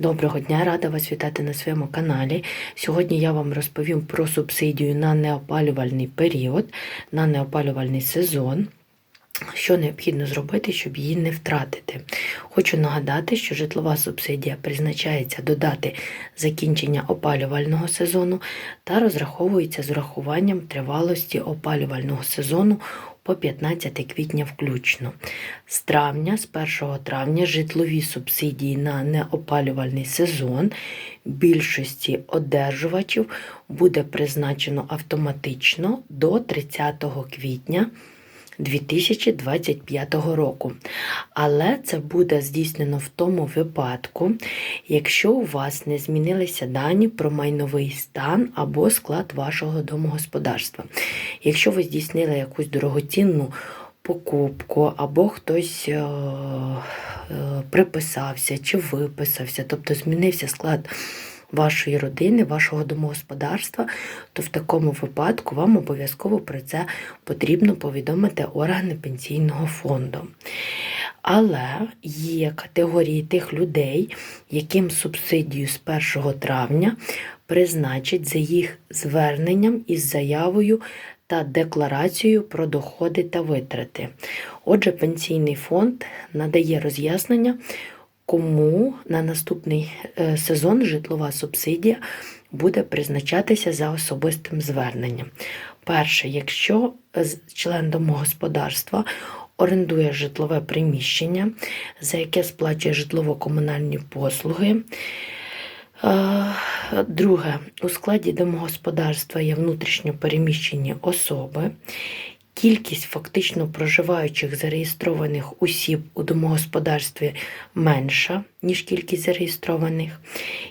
Доброго дня, рада вас вітати на своєму каналі. Сьогодні я вам розповім про субсидію на неопалювальний період, на неопалювальний сезон. Що необхідно зробити, щоб її не втратити? Хочу нагадати, що житлова субсидія призначається до дати закінчення опалювального сезону та розраховується з урахуванням тривалості опалювального сезону по 15 квітня включно. З травня, з 1 травня, житлові субсидії на неопалювальний сезон більшості одержувачів буде призначено автоматично до 30 квітня. 2025 року. Але це буде здійснено в тому випадку, якщо у вас не змінилися дані про майновий стан або склад вашого домогосподарства. Якщо ви здійснили якусь дорогоцінну покупку, або хтось е- е- приписався чи виписався, тобто змінився склад вашої родини, вашого домогосподарства, то в такому випадку вам обов'язково про це потрібно повідомити органи пенсійного фонду. Але є категорії тих людей, яким субсидію з 1 травня призначать за їх зверненням із заявою та декларацією про доходи та витрати. Отже, пенсійний фонд надає роз'яснення кому на наступний е, сезон житлова субсидія буде призначатися за особистим зверненням. Перше, якщо член домогосподарства орендує житлове приміщення, за яке сплачує житлово-комунальні послуги. Е, друге, у складі домогосподарства є внутрішньо переміщені особи, Кількість фактично проживаючих зареєстрованих осіб у домогосподарстві менша, ніж кількість зареєстрованих,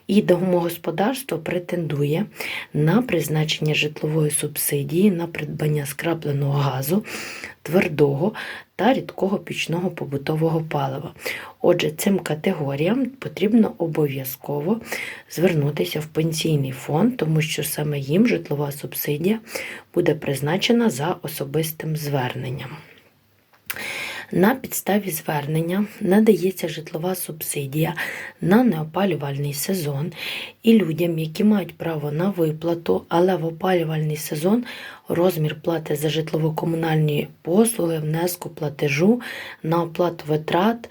і домогосподарство претендує на призначення житлової субсидії на придбання скрапленого газу, твердого та рідкого пічного побутового палива. Отже, цим категоріям потрібно обов'язково звернутися в пенсійний фонд, тому що саме їм житлова субсидія буде призначена за особистим зверненням. На підставі звернення надається житлова субсидія на неопалювальний сезон і людям, які мають право на виплату, але в опалювальний сезон розмір плати за житлово-комунальні послуги, внеску платежу на оплату витрат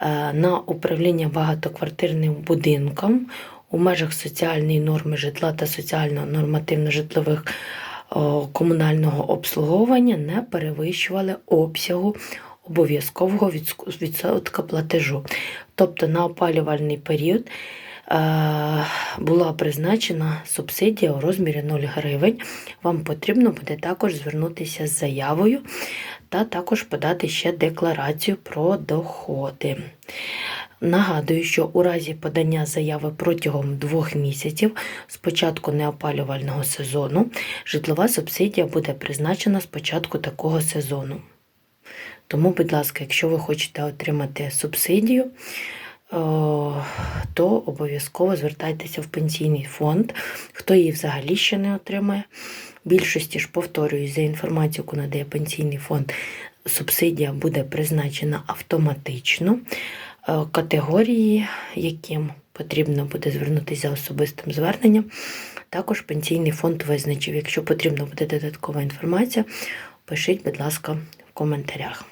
е, на управління багатоквартирним будинком у межах соціальної норми житла та соціально-нормативно-житлових комунального обслуговування не перевищували обсягу обов'язкового відсотка платежу. Тобто на опалювальний період е, була призначена субсидія у розмірі 0 гривень. Вам потрібно буде також звернутися з заявою та також подати ще декларацію про доходи. Нагадую, що у разі подання заяви протягом двох місяців з початку неопалювального сезону житлова субсидія буде призначена з початку такого сезону. Тому, будь ласка, якщо ви хочете отримати субсидію, то обов'язково звертайтеся в пенсійний фонд, хто її взагалі ще не отримає. Більшості ж повторюю, за інформацією, яку надає пенсійний фонд, субсидія буде призначена автоматично. Е, категорії, яким потрібно буде звернутися за особистим зверненням, також пенсійний фонд визначив. Якщо потрібна буде додаткова інформація, пишіть, будь ласка, в коментарях.